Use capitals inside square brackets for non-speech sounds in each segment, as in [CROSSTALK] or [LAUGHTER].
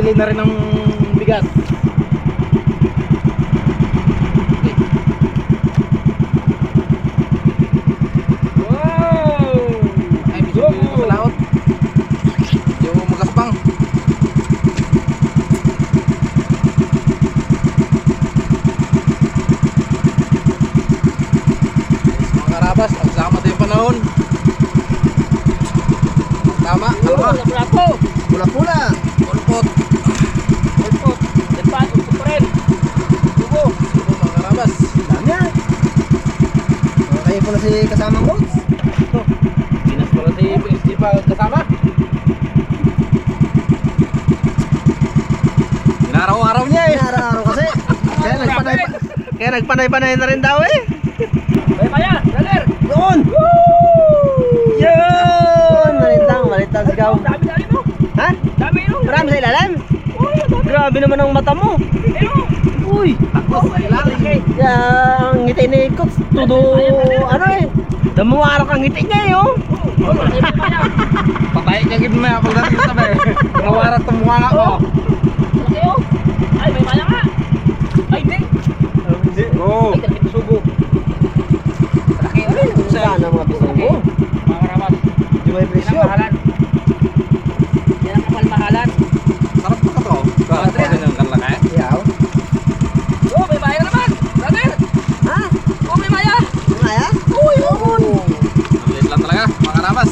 Nakabili na rin ng bigas. Ay, medyo yung masalaot. Yung magaspang. Mga karabas, nagsama tayo yung panahon. Tama, tama. Pula-pula! Pulpot. Pulpot. Depan, pulpot pa rin. Tubo. Tubo mga karabas. Dami ah! Po na si kasamang coach. Pinas pala si PSG pa kasama. Inaraw-araw niya eh. Araw-araw kasi. Kaya nagpanay kaya nagpanay-panay na rin daw eh. Ay, kaya, brother. Doon! Yun! Malintang, malintang sigaw. Dami dami mo. Ha? Dami no. Marami sa ilalim? Grabe naman ang mata mo. Uy! Takos sa ilalim. Yung ngiti ni Coach, tudo, ano eh. Damuwarok ang ngiti niya eh, oh. Patay niya gid may apal dati sa bay. Nawarat tong mukha nga ko. Ay, may mala nga. Ay, di. Oo. Ay, kalapit sugo. Laki Ay, sana mga bisugo. Mga karamas. Di may Yan ang presyo. mahalan. Yan ang kapalmahalan. Sarap pa ka to. Sa yung kalaki. Yaw. Oh, may maya naman. Brother. Ha? Oh, may maya. Kaya? Uy, yun! Maliit lang talaga, mga karabas.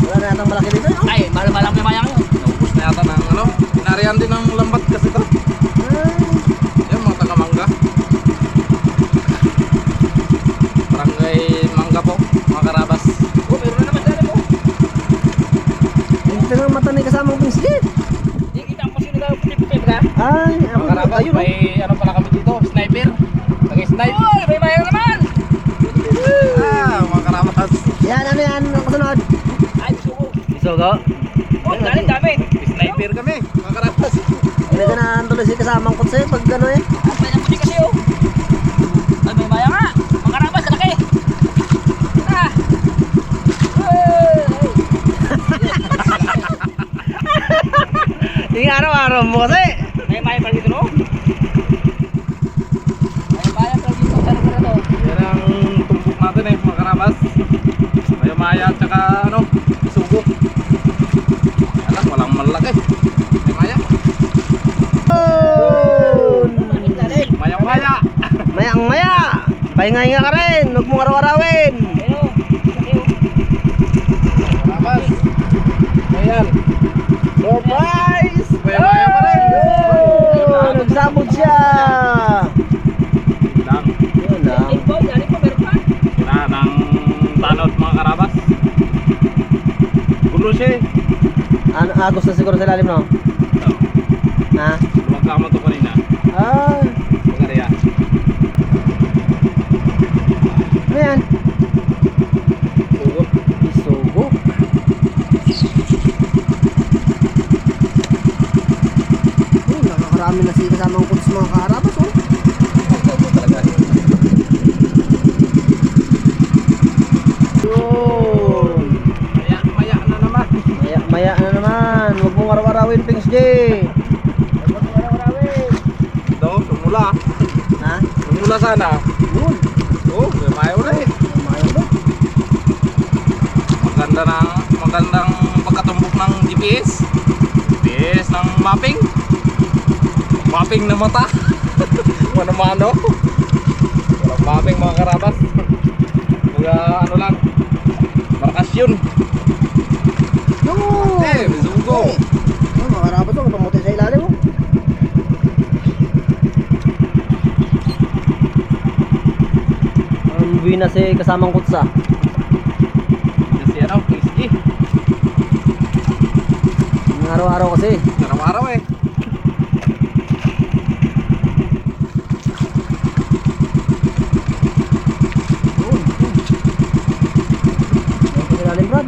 Wala na yatang malaki dito, no? Ay, malang may maya nga. Naubos na yata ng ano. Inarihan din ng lambat kasi to. Yan, mga taga-mangga. Barangay Mangga po, mga karabas. Oh, meron na naman dali mo. Hindi na mata ni kasamang pinsit. Hindi kita ang pasino na puti-puti ka. Ay, ako Mga karabas, ayun, oh. may ano pala kami dito, sniper. Nag-snipe. Oh, may maya naman. Ah, mga karabas. Yan, ano yan? Ang kasunod? Ay, sugo. Bisugo. Oh, dali, dami. Sniper kami, mga karabas. Hindi ka na tuloy si kasamang kutse pag ano eh. Ang pwede puti kasi, oh. Ay, may maya nga. Mga karamas, laki. Ah. Hey. Yung araw-araw mo kasi. May maya pala dito, no? May maya pala dito. Sa lugar na to. Yan ang tumpok natin eh, mga karabas. May maya at saka ano, sugo. Alam, walang malaki. May maya. Mayang maya. Mayang maya. Pahinga-hinga ka rin. Huwag mong araw-arawin. Karabas. Ayan. Surprise! May maya pa rin. Oh, nagsabog siya. Lang. Yun lang. Wala ng tanot mga karabas. Gulo siya eh. Ano, agos na siguro sa ilalim, no? Ito. Ha? Lumagkak mo ito kanina. Ah, Pagkariya. ano yan? Sugo. Isugo. Uy, na si kasamang kuts mga karabas, oh. Maya, maya na naman. Maya, maya na naman. Huwag mong araw-arawin, Pings J. Huwag mong araw-arawin. Ito, sumula. Ha? Sumula sana. Yun. Oh, may maya ulit. Mayo ba? Maganda ng magandang pagkatumbok ng GPS. GPS ng mapping. Mapping na mata. [LAUGHS] Mano-mano. Walang mapping mga karabas. Mga ano lang. Markasyon. Yun. Eh, may sugo. Oh, mga karabas, oh. Pamuti sa ilalim, oh. Ang buwi na si kasamang kutsa. Kasi PSG. Ang araw-araw kasi. Araw-araw eh. Ang sa ilalim, Brad.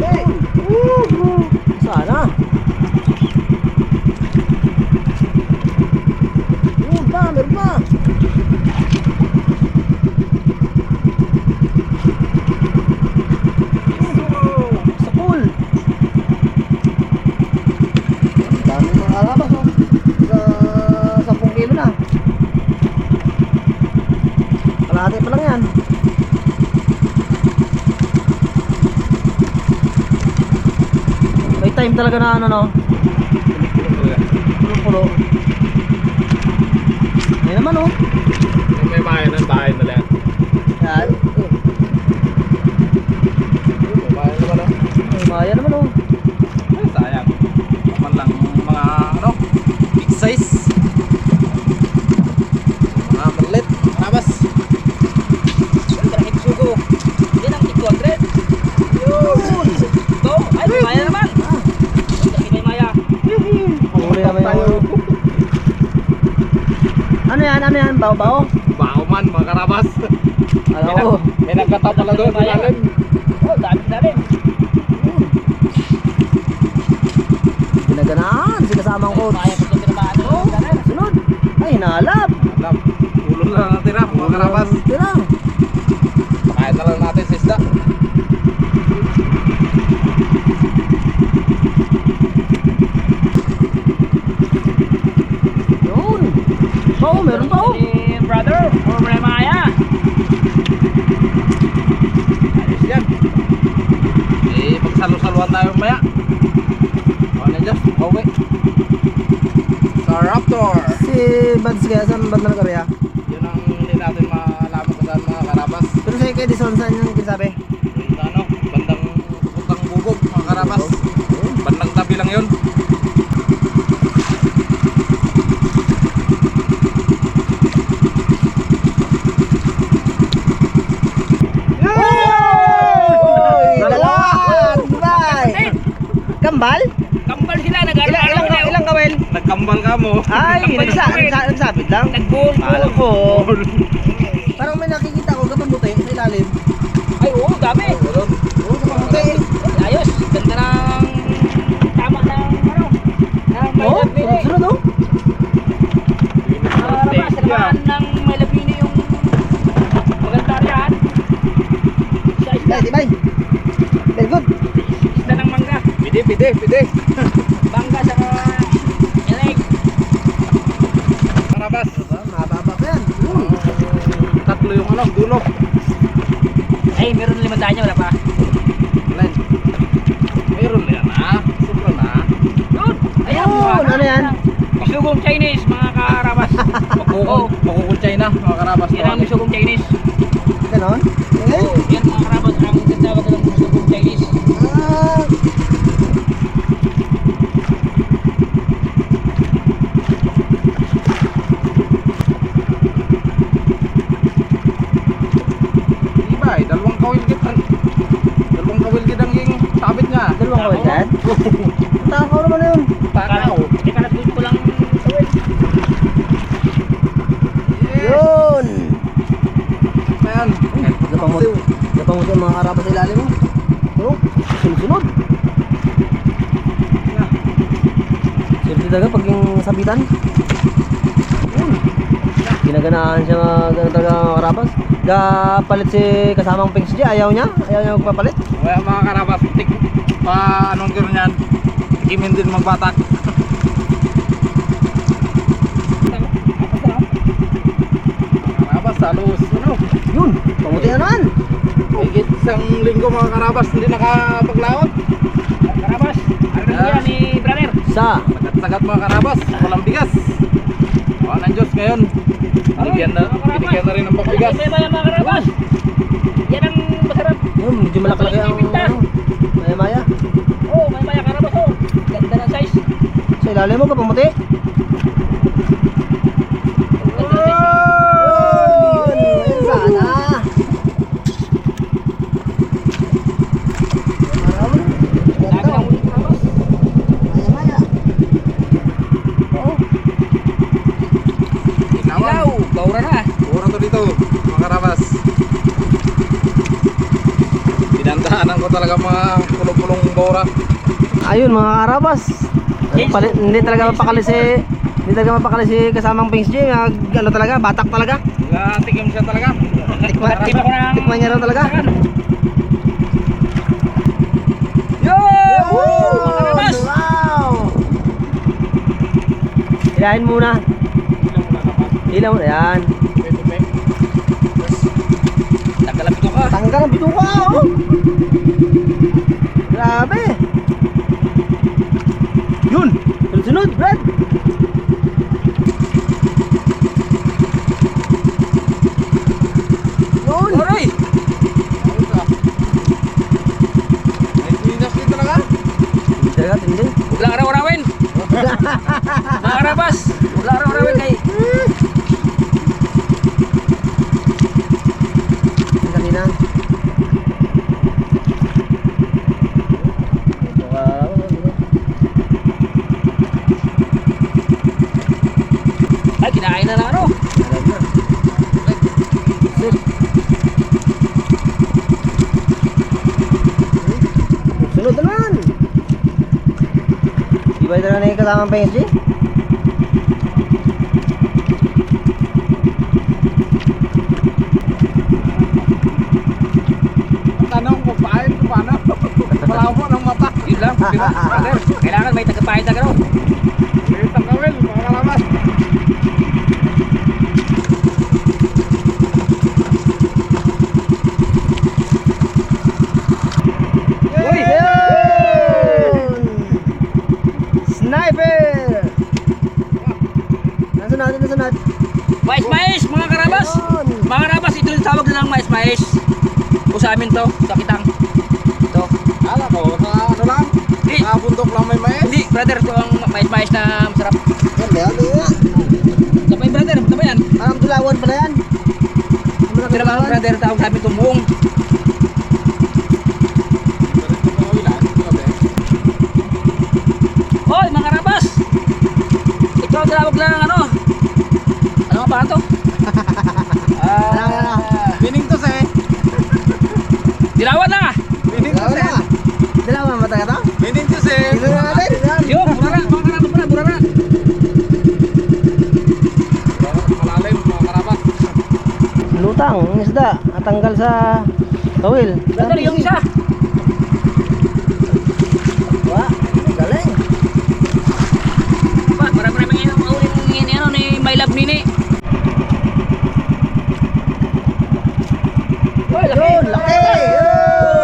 Ay, ulit. Sana. Kalahati pa lang yan. May time talaga na ano no. Pulo-pulo. Ayun naman oh. May bahay ng bahay na lang. Yan. May bahay naman oh. May maya naman oh. Ay, sayang. Naman lang mga ano, big size. Mga malit, karabas. Ang malaki sugo. Yan ang 200. Yun. Ito. Ay, may maya naman. Ang laki may maya. Huli naman yung... Ano yan? Ano yan? Bao-bao? Bao man, mga karabas. Alam ko. may nagkatap pala doon, ilalim. Oh, dami dami. Ginaganaan. Si kasamang coach. Maya ko ito pinamaan. Oh, sunod. Ay, hinalap. Alam, ulo lang natira, mga karabas. Tira. Pakain na lang natin sa isda. Yun. Oo, meron pa oh. Ni brother, or may maya. Ayos yan. Eh, pagsalo-saluhan tayo maya. Ano dyan? Okay. Sa Raptor. Si Bads kaya saan band na nagkarya? Yun ang hindi natin malaman kung saan mga karabas. Pero sa kay Dison saan yung kinsabi? Yung sa ano, bandang putang bubog mga karabas. Bandang tabi lang yun. Oy! Dalawa! Bye! Eh, Kambal? kambal sila. Ilang, Nag-araw-araw ilang, na. ilang kawel? Nagkambal ka mo. Ay, nagsa, nagsa, nagsabit lang. Nag-goal. Alam ko. Parang may nakikita ko kapamuti sa ilalim. Ay, oo, dami. Meron. Oo, kapamuti. Ayos. Ganda ng tama ng ano. Ng may Oo, labini. sunod oh. Marabas, naman ng may labini yung maganda riyan. Sa isda. Bye, bye. Very good. Isda ng mangga. Pide, pide, pide. Bangga sa mga eleg. Karabas. Mababa pa yan. Hmm. Tatlo yung ano, dulo. Ay, meron na limandaan niya. Wala pa. Len. Meron na yan ah. Sobra na. Yun. Ayan. Mga- ano yan? Sugong Chinese, mga karabas. Magkukul, magkukulchay na mga karabas. Yan ang sugong Chinese. Ganon? Oh, yan mga karabas. Ang ganda ka ng sugong Chinese. Ah, Iba eh, dalawang kawil git. Dalawang kawil git ang yung sabit niya. dalawang kawel dad? Takaw naman na yun. Takaw. Hindi ka natuto ko lang. Yes. Yun! Ayan. Napamut. Napamut yung mga karabas sa ilalim mo. Tulong. Sunod-sunod. Sirti talaga pag yung sabitan. Yun. Ginaganaan siya mga ganun talaga mga karabas. Gapalit si kasamang Pings G. Ayaw niya. Ayaw niya magpapalit. Kaya mga karabas, tik pa anong gano'n yan. Tikimin din magbatak. Karabas, halos ano. Yun. Pamuti na naman. Higit isang linggo mga karabas, hindi nakapaglaot. Karabas. Ano yan ni brother? Sa. Sagat-sagat mga karabas, walang bigas. Awa ng Diyos ngayon. Binigyan na, binigyan na rin ng pagbigas. May maya mga karabas. Yan ang masarap. Yun. Medyo malaki-laki ang... ano, Maya maya. Oh, may maya karabas oh. Ganda ng size. Sa ilalim mo. Ganda ng size. Yun. Ayun sana. Maraming. Dami Ganda. ng uling karabas. Maya maya. Oo. Ilaw, gaura na. Puro to dito, mga karabas. Pinandaanan ko talaga mga pulong-pulong bora. Ayun mga karabas. Pali- hindi talaga mapakali si hindi talaga mapakali si kasamang Pings J. Mag, ano talaga, batak talaga. Natikim siya talaga. Tikman, Tikman ng- tikman niya raw talaga. Yo! Woo! Mga karabas. Wow! Ilahin muna. Ilaw na yan. Tupe-tupe. Tanggal ang bituka, oh. Grabe. Yun. Sunod, Brad. Yun. Aroy! Ay, pinas din talaga. Talaga, hindi. Wala araw-arawin! [LAUGHS] Mga karabas! Wala araw-arawin kay... Yung kanina. Ito ka, Ay, kinain na ng ano? Sunod naman. Iba na na yung kasamang PSG. Tanong ko, paano? Malabo ng mata. Yun lang, [LAUGHS] kailangan may tagapahit na gano'n. Wait ang kawil, mga karabas. Uy! Yun! Sniper! Natin, nasa natin. Mais-mais, mga karabas! Yun! Mga karabas, ito yung tawag nilang mais-mais. O sa amin to, sa kitang. Ito. Ala ko, sa ano lang? Hindi, Sa bundok lang may mais. hindi, brother, ito ang mais-mais na masarap. Yan ba yan? Sabay, brother, ba yan? Parang tulawan pala yan. Pero mga brother, tawag namin itong buong. Hoy, mga karabas! Ito ang tawag lang ano? Pa ito? Ano, ano, ano? Ah, Meaning to say, Dilawan na! meaning to Dalawa say, na. Dalawa mata ka to? meaning to say, Dito na natin. Yo, mura na, mga karabas mura, mura na. malalim mga karabas. Lutang, ang isda. Natanggal sa kawil. Brother, yung isa. Galing. Ba, para para mga yung uling ini ano ni My Love Nini. Hoy, laki. Yun, laki.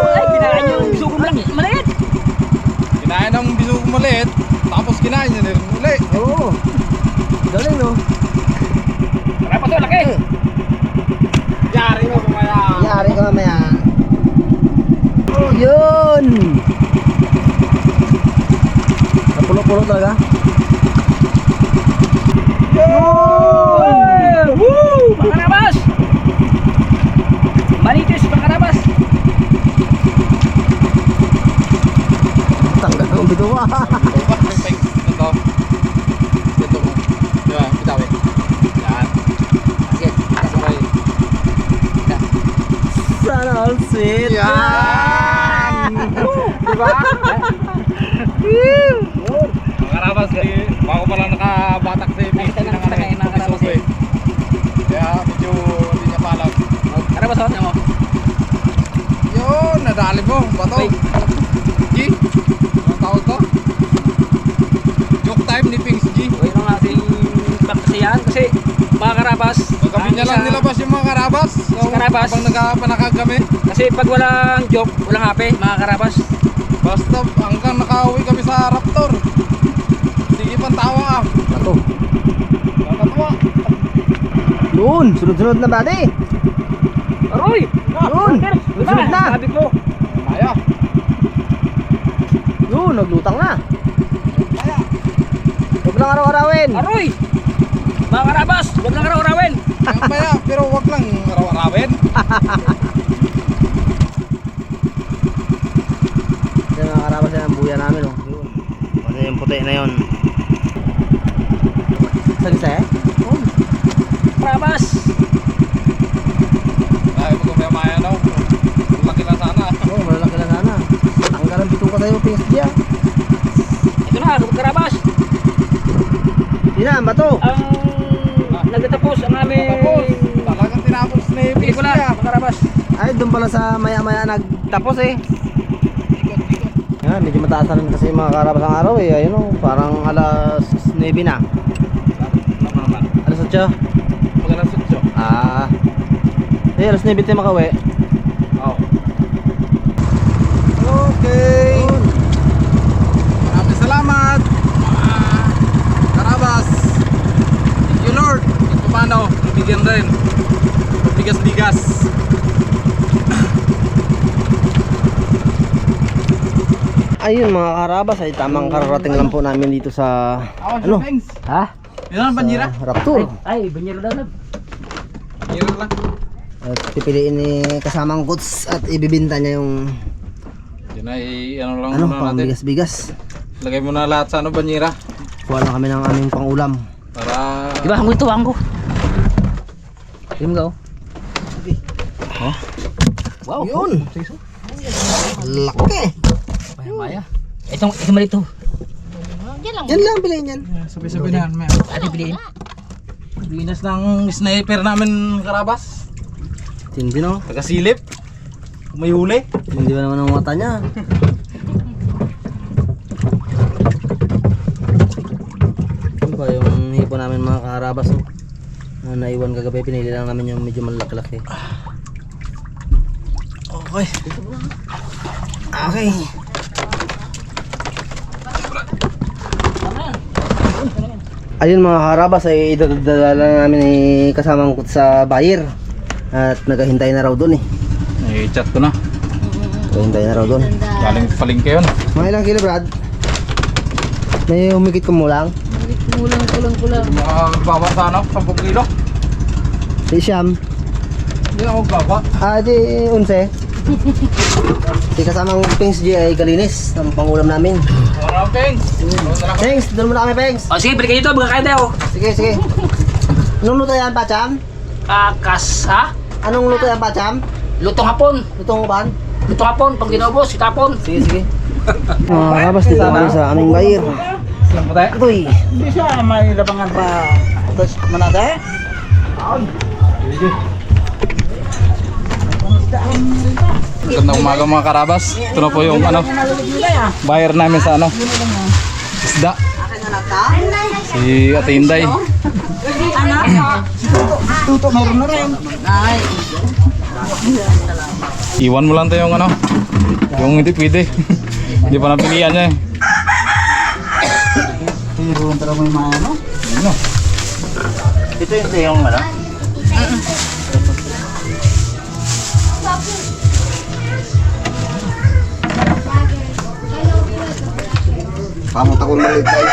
Ay, kinain yung sugong laki. Maliit. Kinain ng bisug maliit, tapos kinain niya rin uli. Oo. Galing no? Karabas to, laki. Yari mo kumaya. Yari ka mamaya. Oh, yun! Napulo-pulo talaga. Hey! Woo! Mga karabas! Malitis, mga karabas! Tanggal ang bituwa. Ito. Ito mo. Diba? Bitawi. Yan. Sige, Sabay. Sana all sweet. Yan! Diba? Mga karabas, eh, bago pa lang nakabatak si Pete Nakita ng ng ano tagay, eh, mga karabas, Isuzu eh. Kaya medyo hindi niya palam. Karabas, oh, mo. Yun, nadali mo. Bato. G? Tawag to? Joke time ni Pings G. Ano nga ating pagkasiyahan kasi mga karabas. Ang niya lang nilabas yung mga karabas. So, karabas. Habang nagkapanakag kami. Kasi pag walang joke, walang hape, mga karabas. Basta hanggang nakauwi kami sa Raptor. Sige pang tawa ah. Ito. Nakatawa. Yun, sunod-sunod na bati. Aroy! Yun, sunod na. Sabi ko. Yun, naglutang na. Huwag lang araw-arawin. Aroy! Mga karabas, huwag lang araw-arawin. Maya. Pero wag lang araw-arawin. Yan mga karabas yan ang buya namin. Oh. Ano yung puti na yun? Sagisa eh? Oh. Karabas! Ay, pag may maya daw. Laki lang sana. Oo, malalaki lang sana. PSG ah. Ito na, karabas. Yun na, bato. Ang nagtatapos ang aming Tapos. Talagang tinapos ni Pings G pelikula, mga karabas. Ay, doon pala sa maya-maya nagtapos eh. Yan, medyo mataas na rin kasi mga karabas ang araw eh. Ayun oh, parang alas 9 na. Alas 8. Pag alas 8. Ah. Eh, alas 9 tayo makauwi. Okay. Maraming salamat. mga Karabas. Thank you Lord. Kahit paano, bibigyan rin. Bigas-bigas. Ayun mga karabas ay tamang kararating lang po namin dito sa ano? Ha? Yan ang banjira. Sa Raptor. Ay, banyero daw na. Banjira lang. At pipiliin ni kasamang goods at ibibinta niya yung Yan ay ano lang ano, muna pang natin. bigas-bigas. Lagay mo na lahat sa ano banjira. Kuha na kami ng aming pangulam. Para Di ba, ang ito, ko. Game go. Wow. Yun. Laki. Maya, maya. Itong, itong mali ito. Yan lang bilhin yan. sabi-sabi na may Ate, piliin. Linas ng sniper namin karabas. Tindi no. Tagasilip. May huli. Hindi ba naman ang mata niya? [LAUGHS] Ano ba yung hipo namin mga kaharabas no? Na naiwan kagabi, pinili lang namin yung medyo malaki-laki. Okay. Okay. Ayun mga karabas ay idadala lang namin ni kasamang kut sa buyer. At naghahintay na raw doon eh. Ay, chat ko na. Naghahintay na raw doon. Galing palengke yun. Mga ilang kilo Brad? May humikit ko mo lang. Kulang, kulang, kulang. Mga baba sa ano, 10 kilo. Si Siam. Hindi ako baba. Ah, di 11. si kasamang Pings G ay kalinis ng pangulam namin. Mga pengs. Pengs, doon muna kami Pengs. O, sige, balik kayo dito. Baga kayo tayo. Sige, sige. Anong luto yan, Pacham? Kakas, ha? Anong luto yan, Pacham? Lutong hapon. Lutong uban? Lutong hapon. Pag ginobos, itapon. Sige, sige. Mga [LAUGHS] karabas dito kami sa aming bayir. Saan mo tayo? Ito'y. Hindi siya may labangan pa. Tapos manate? Gandang umaga mga karabas. Ito na po yung ano, buyer namin sa ano, isda. Si Ate Inday. Iwan mo lang tayo yung ano, yung hindi pwede. [LAUGHS] hindi pa napilihan niya eh. Ano? Ito yung yung ano? Pamot ako maliit tayo. [LAUGHS]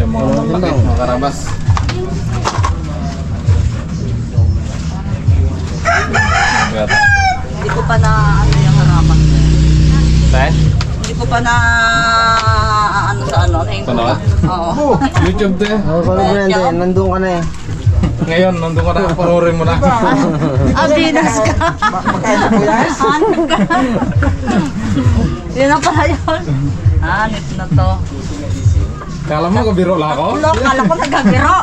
Yung mga malaki, mga karabas. Hindi ko pa na ano yung harapan. Tayo? Hindi ko pa na ano sa ano. Na Panood? Oo. [LAUGHS] YouTube to eh. Oh, paano mo yan? Nandun ka na eh. Ngayon, nandun ka na, panoorin mo na. [LAUGHS] Abinas ka. Hanip ka. Yun na pala yun. Hanip na to. Kala mo, kabiro lang ako? Ulo, kala ko nagagiro.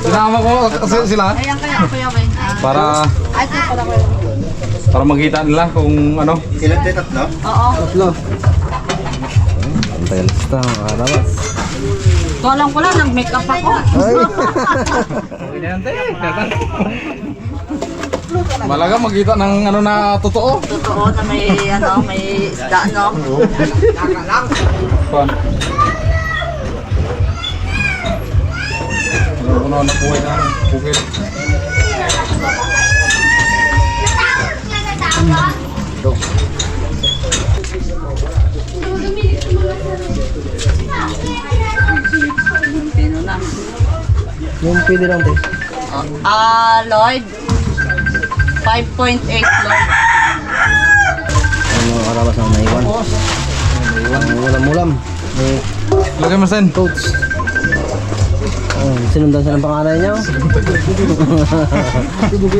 Sinama ko kasi sila Ayan kaya kuya Weng. para Ay, ito pala kuya. para makita nila kung ano. Oo. Tatlo. Antay lista mga karabas. Ito alam ko lang, nag-make up ako. Ay! [LAUGHS] Malaga makita ng ano na totoo. Totoo na may ano, may isda no. Kuan. Ano ano na buhay na bukid. Pino Yung pwede lang tayo. Ah, Lloyd. 5.8 Lloyd. Mga karabas na naiwan. Ang ulam-ulam. May Lagay mo sen. coach. Oh, sinundan siya ng pangalan niya.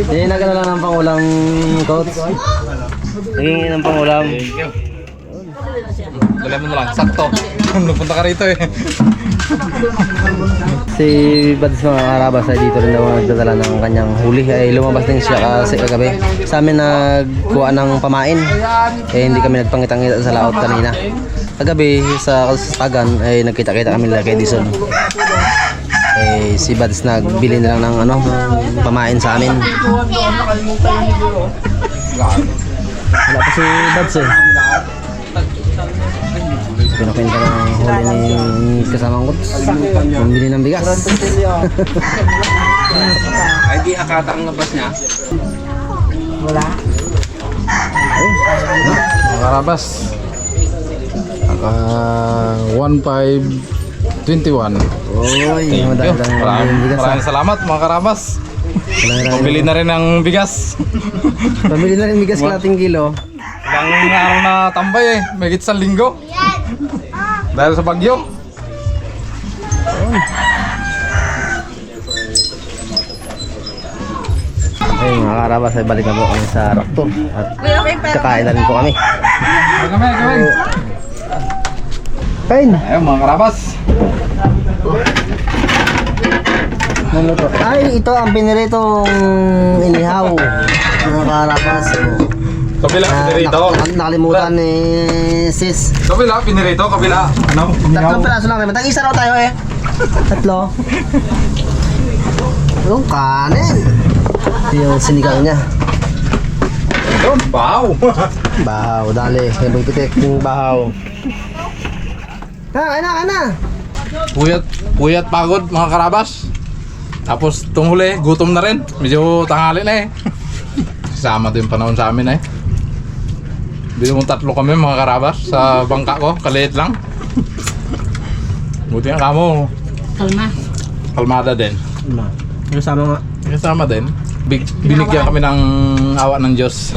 Eh, nagana lang ng pangulang coach. Naging ng pangulam. Dala mo na lang, sakto. [LAUGHS] Napunta ka rito eh. Si Bads mga karabas ay dito rin daw nagdadala ng kanyang huli. Ay lumabas din siya kasi kagabi. Sa amin nagkuha ng pamain. Eh hindi kami nagpangitang sa laot kanina. Kagabi sa Kasagan ay nagkita-kita kami nila kay. Eh si Bads nagbili na lang ng ano pamain sa amin. si Bads eh. Pinakwenta ng huli ni kasamang Kuts. Pambili ng bigas. [LAUGHS] Ay, di akata ang labas niya. Mga karabas. Naka 1521. Oy, madami ng Maraming, bigas. maraming salamat mga karabas. Pabili na rin ng bigas. Pambili na rin bigas kalating kilo. Ilang araw na tambay eh. May sa linggo. Dahil sa bagyo. Ayun mga karabas ay balik na po kami sa Raptor. At kakain na rin po kami. Kami, kami. Kain! Ayun mga karabas. Ay, ito ang piniritong inihaw. Mga karabas. Kabila, Na, pinirito. nak- nakalimutan ni sis. Kabila, pinirito. Kabila. Ano? Tatlong piraso lang naman. Tag-isa raw tayo eh. Tatlo. Yung kanin. Ito yung sinigang niya. Yun, baw. [LAUGHS] Bahaw, dali. Kaya pitik yung bahaw. Ha, kain na, kain na. Puyat, puyat pagod mga karabas. Tapos itong huli, gutom na rin. Medyo tanghali na eh. [LAUGHS] Sama din panahon sa amin eh. Bili mo tatlo kami mga karabas sa bangka ko. Kaliit lang. Buti nga kamo. Kalma. Kalmada din. Ma, kasama nga. Kasama din. Big, binigyan kami ng awa ng Diyos.